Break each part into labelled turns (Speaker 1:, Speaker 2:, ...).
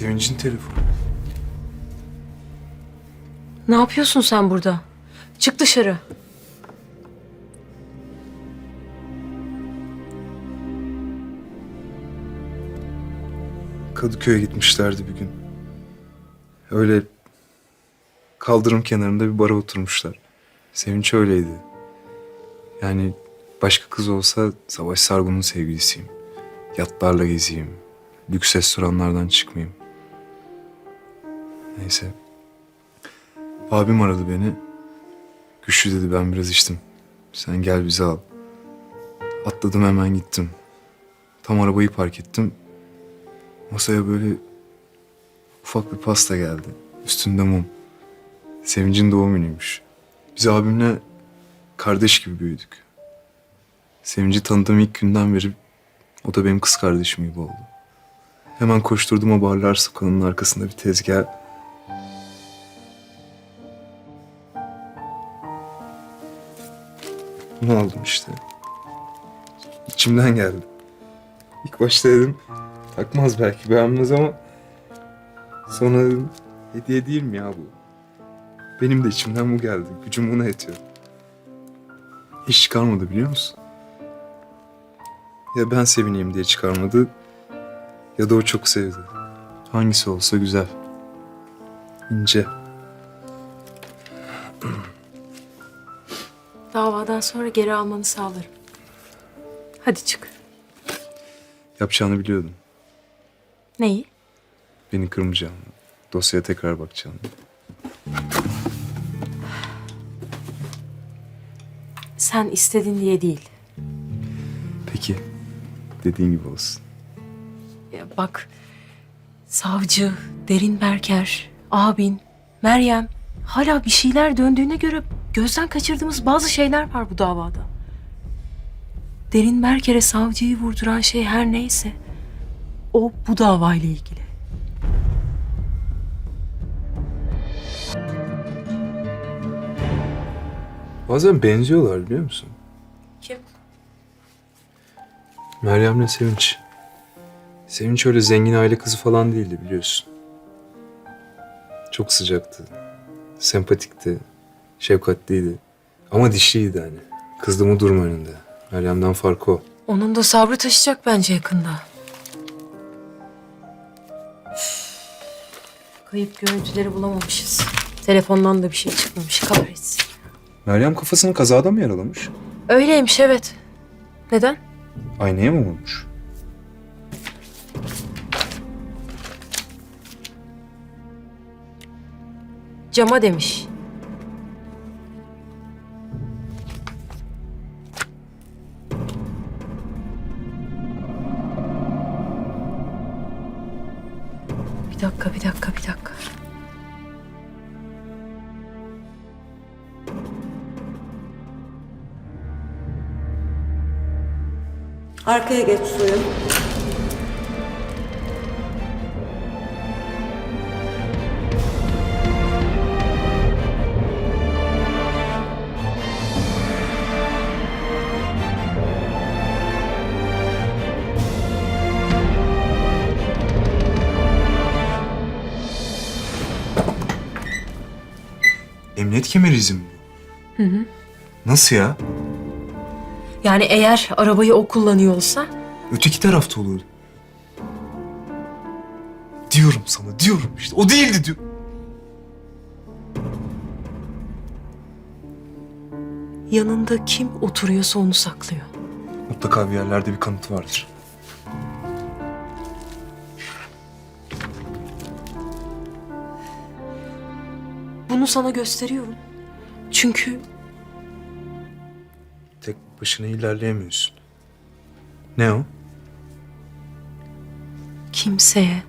Speaker 1: Sevinç'in telefonu.
Speaker 2: Ne yapıyorsun sen burada? Çık dışarı.
Speaker 1: Kadıköy'e gitmişlerdi bir gün. Öyle kaldırım kenarında bir bara oturmuşlar. Sevinç öyleydi. Yani başka kız olsa Savaş Sargun'un sevgilisiyim. Yatlarla gezeyim. Lüks restoranlardan çıkmayayım. Neyse. Abim aradı beni. Güçlü dedi ben biraz içtim. Sen gel bizi al. Atladım hemen gittim. Tam arabayı park ettim. Masaya böyle ufak bir pasta geldi. Üstünde mum. Sevinç'in doğum günüymüş. Biz abimle kardeş gibi büyüdük. Sevinç'i tanıdığım ilk günden beri o da benim kız kardeşim gibi oldu. Hemen koşturdum o barlar sokağının arkasında bir tezgah. Bunu aldım işte. İçimden geldi. İlk başta dedim takmaz belki beğenmez ama sonra dedim hediye değil mi ya bu? Benim de içimden bu geldi. Gücüm buna yetiyor. Hiç çıkarmadı biliyor musun? Ya ben sevineyim diye çıkarmadı ya da o çok sevdi. Hangisi olsa güzel. İnce.
Speaker 2: Davadan sonra geri almanı sağlarım. Hadi çık.
Speaker 1: Yapacağını biliyordum.
Speaker 2: Neyi?
Speaker 1: Beni kırmayacağını. Dosyaya tekrar bakacağını.
Speaker 2: Sen istedin diye değil.
Speaker 1: Peki. Dediğin gibi olsun.
Speaker 2: Ya bak, savcı, Derin Berker, abin, Meryem... Hala bir şeyler döndüğüne göre gözden kaçırdığımız bazı şeyler var bu davada. Derin Berker'e savcıyı vurduran şey her neyse... ...o bu davayla ilgili.
Speaker 1: Bazen benziyorlar biliyor musun?
Speaker 2: Kim?
Speaker 1: Meryem'le Sevinç. Sevinç öyle zengin aile kızı falan değildi biliyorsun. Çok sıcaktı. Sempatikti. Şefkatliydi. Ama dişliydi hani. Kızdı mı durma önünde. Meryem'den farkı o.
Speaker 2: Onun da sabrı taşıyacak bence yakında. Kayıp görüntüleri bulamamışız. Telefondan da bir şey çıkmamış. Kahretsin.
Speaker 1: Meryem kafasını kazada mı yaralamış?
Speaker 2: Öyleymiş evet. Neden?
Speaker 1: Aynaya mı vurmuş?
Speaker 2: Cama demiş.
Speaker 3: Arkaya geç suyun.
Speaker 1: Emniyet kemeri izi mi? Hı hı. Nasıl ya?
Speaker 2: Yani eğer arabayı o kullanıyor olsa
Speaker 1: Öteki tarafta oluyordu. Diyorum sana, diyorum işte. O değildi diyor.
Speaker 2: yanında kim oturuyorsa onu saklıyor.
Speaker 1: Mutlaka bir yerlerde bir kanıt vardır.
Speaker 2: Bunu sana gösteriyorum. Çünkü
Speaker 1: Tek başına ilerleyemiyorsun. Ne o?
Speaker 2: kimseye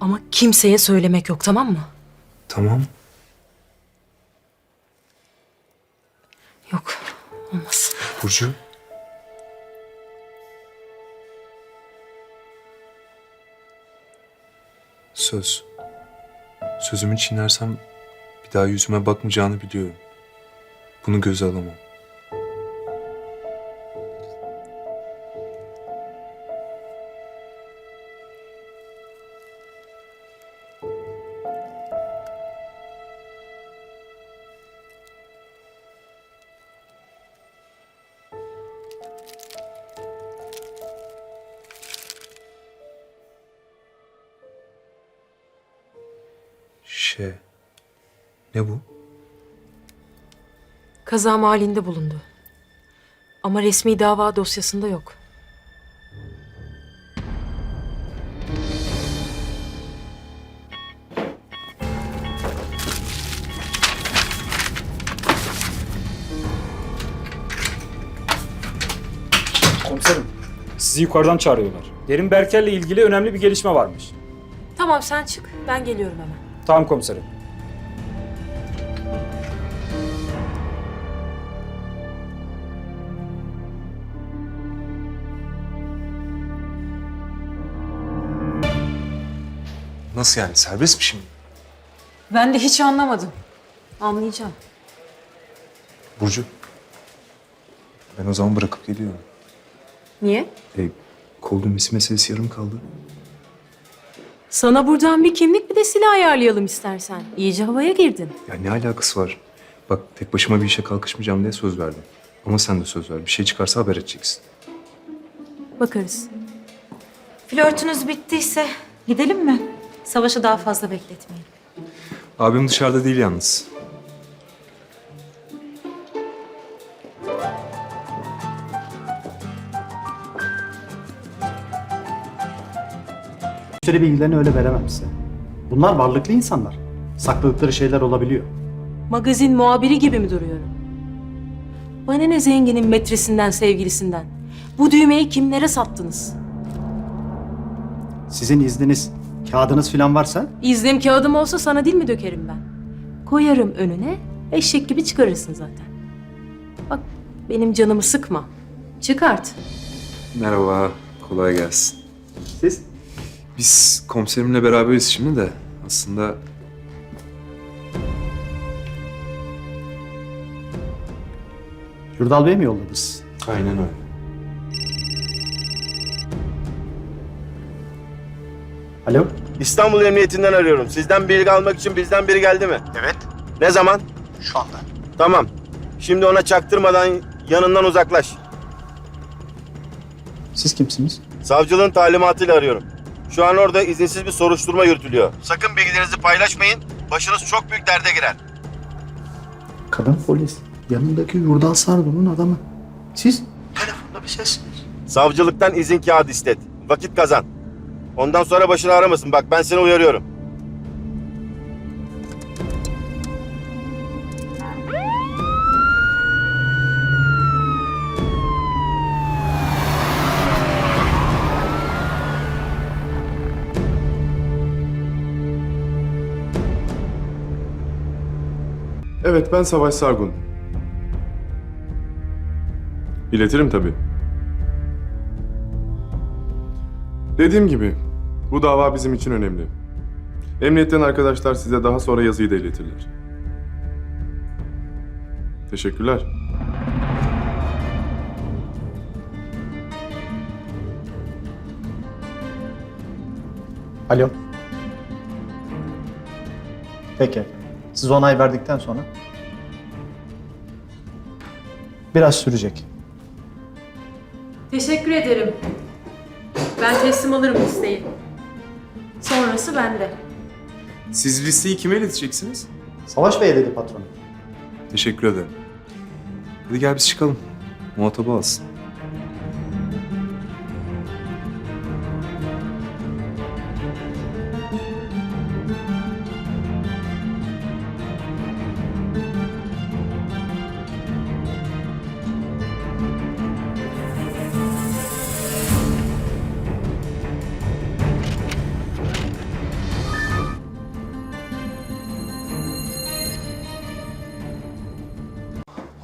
Speaker 2: ama kimseye söylemek yok tamam mı?
Speaker 1: Tamam.
Speaker 2: Yok olmaz.
Speaker 1: Burcu. Söz. Sözümü çiğnersem bir daha yüzüme bakmayacağını biliyorum. Bunu göze alamam.
Speaker 2: Kaza mahallinde bulundu. Ama resmi dava dosyasında yok.
Speaker 4: Komiserim, sizi yukarıdan çağırıyorlar. Derin Berker'le ilgili önemli bir gelişme varmış.
Speaker 2: Tamam sen çık. Ben geliyorum hemen.
Speaker 4: Tamam komiserim.
Speaker 1: Nasıl yani? Serbest mi şimdi?
Speaker 2: Ben de hiç anlamadım. Anlayacağım.
Speaker 1: Burcu. Ben o zaman bırakıp geliyorum.
Speaker 2: Niye?
Speaker 1: E, kol düğmesi meselesi yarım kaldı.
Speaker 2: Sana buradan bir kimlik bir de silah ayarlayalım istersen. İyice havaya girdin.
Speaker 1: Ya ne alakası var? Bak tek başıma bir işe kalkışmayacağım diye söz verdim. Ama sen de söz ver. Bir şey çıkarsa haber edeceksin.
Speaker 2: Bakarız.
Speaker 3: Flörtünüz bittiyse gidelim mi? Savaşı daha fazla bekletmeyelim.
Speaker 1: Abim dışarıda değil yalnız.
Speaker 5: Müşteri bilgilerini öyle veremem size. Bunlar varlıklı insanlar. Sakladıkları şeyler olabiliyor.
Speaker 2: Magazin muhabiri gibi mi duruyorum? Bana ne zenginin metresinden, sevgilisinden? Bu düğmeyi kimlere sattınız?
Speaker 5: Sizin izniniz, kağıdınız falan varsa
Speaker 2: İznim kağıdım olsa sana dil mi dökerim ben? Koyarım önüne, eşek gibi çıkarırsın zaten. Bak benim canımı sıkma. Çıkart.
Speaker 1: Merhaba. Kolay gelsin.
Speaker 5: siz
Speaker 1: Biz komiserimle beraberiz şimdi de aslında
Speaker 5: Yurdal Bey mi yolladınız?
Speaker 1: aynen öyle.
Speaker 5: Alo?
Speaker 6: İstanbul Emniyetinden arıyorum. Sizden bilgi almak için bizden biri geldi mi?
Speaker 5: Evet.
Speaker 6: Ne zaman?
Speaker 5: Şu anda.
Speaker 6: Tamam. Şimdi ona çaktırmadan yanından uzaklaş.
Speaker 5: Siz kimsiniz?
Speaker 6: Savcılığın talimatıyla arıyorum. Şu an orada izinsiz bir soruşturma yürütülüyor. Sakın bilgilerinizi paylaşmayın. Başınız çok büyük derde girer.
Speaker 5: Kadın polis. Yanındaki Yurdal Sargun'un adamı. Siz? Telefonda bir sessiniz.
Speaker 6: Savcılıktan izin kağıdı istet. Vakit kazan. Ondan sonra başını aramasın. Bak ben seni uyarıyorum.
Speaker 7: Evet, ben Savaş Sargun. İletirim tabii. Dediğim gibi, bu dava bizim için önemli. Emniyetten arkadaşlar size daha sonra yazıyı da iletirler. Teşekkürler.
Speaker 5: Alo. Peki. Siz onay verdikten sonra? Biraz sürecek.
Speaker 2: Teşekkür ederim. Ben teslim alırım listeyi. Sonrası bende.
Speaker 1: Siz listeyi kime ileteceksiniz?
Speaker 5: Savaş Bey dedi patron.
Speaker 1: Teşekkür ederim. Hadi gel biz çıkalım. Muhatabı alsın.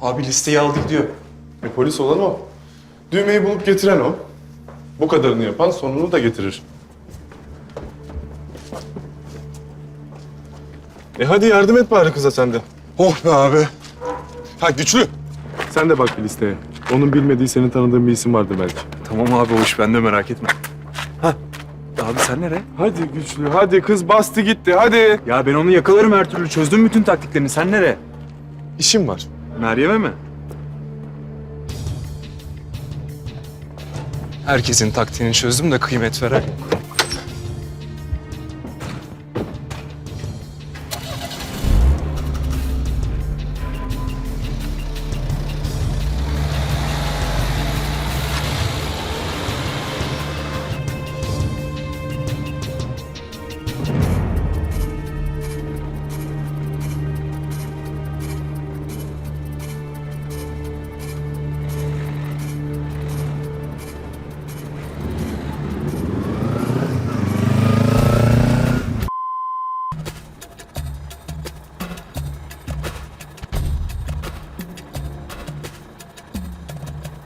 Speaker 7: Abi listeyi aldı gidiyor. E polis olan o. Düğmeyi bulup getiren o. Bu kadarını yapan sonunu da getirir. E hadi yardım et bari kıza sen de.
Speaker 8: Oh be abi. Ha güçlü.
Speaker 7: Sen de bak bir listeye. Onun bilmediği senin tanıdığın bir isim vardır belki.
Speaker 1: Tamam abi o iş bende merak etme. Ha. Abi sen nereye?
Speaker 7: Hadi güçlü, hadi kız bastı gitti, hadi.
Speaker 1: Ya ben onu yakalarım her türlü. Çözdüm bütün taktiklerini. Sen nereye?
Speaker 7: İşim var.
Speaker 1: Meryem'e mi? Herkesin taktiğini çözdüm de kıymet veren.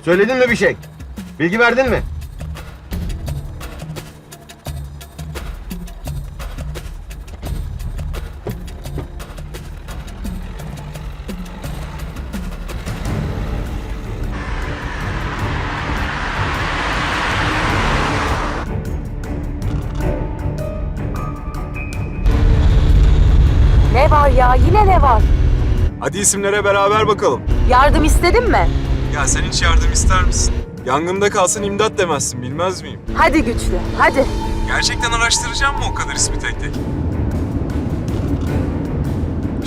Speaker 6: Söyledin mi bir şey? Bilgi verdin mi?
Speaker 3: Ne var ya? Yine ne var?
Speaker 9: Hadi isimlere beraber bakalım.
Speaker 3: Yardım istedin mi?
Speaker 9: Ya sen hiç yardım ister misin? Yangında kalsın imdat demezsin bilmez miyim?
Speaker 3: Hadi güçlü, hadi.
Speaker 9: Gerçekten araştıracağım mı o kadar ismi tek tek?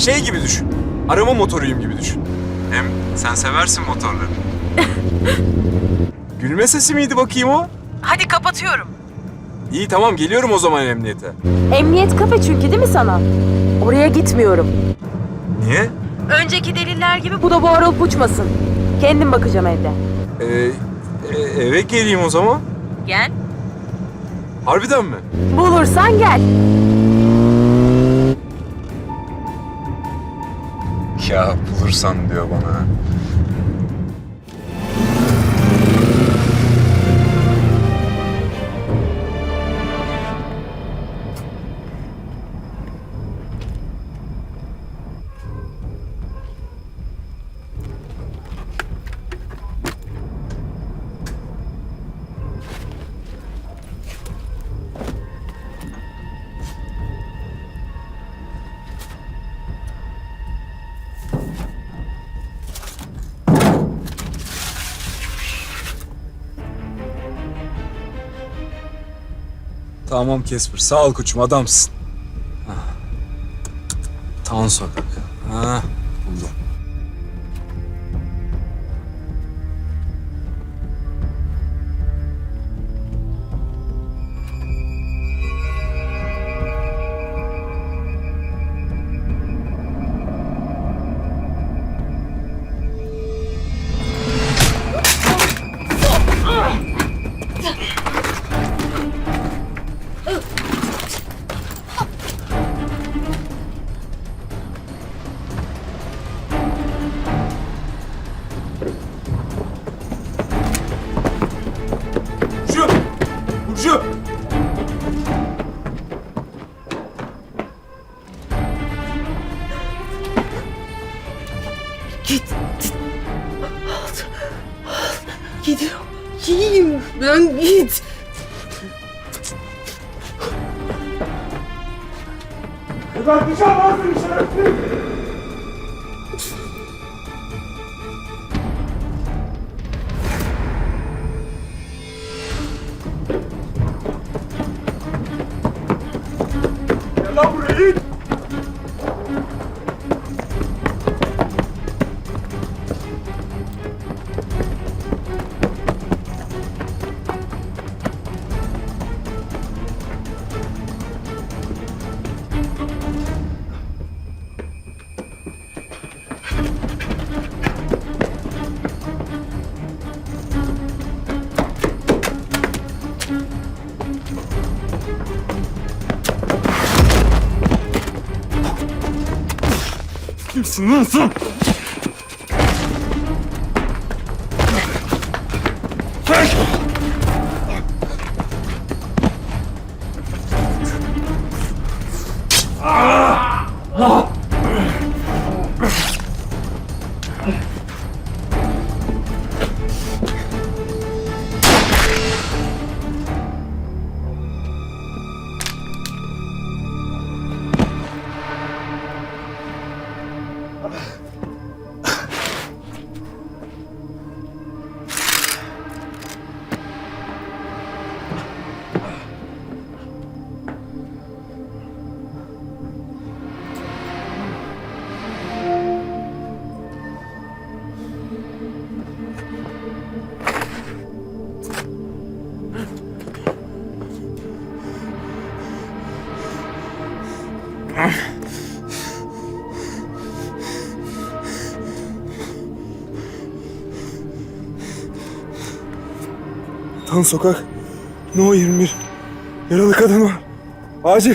Speaker 9: Şey gibi düşün. Arama motoruyum gibi düşün. Hem sen seversin motorları. Gülme sesi miydi bakayım o?
Speaker 3: Hadi kapatıyorum.
Speaker 9: İyi tamam geliyorum o zaman emniyete.
Speaker 3: Emniyet kafe çünkü değil mi sana? Oraya gitmiyorum.
Speaker 9: Niye?
Speaker 3: Önceki deliller gibi bu da boğarılıp uçmasın. Kendim bakacağım evde.
Speaker 9: Ee, e- eve geleyim o zaman.
Speaker 3: Gel.
Speaker 9: Harbiden mi?
Speaker 3: Bulursan gel.
Speaker 9: Ya bulursan diyor bana. Tamam Kesper. Sağ ol koçum adamsın. Ah. Tan sokak. Kimsin lan sen?
Speaker 1: Tan sokak. No 21. Yaralı kadın var. Acil.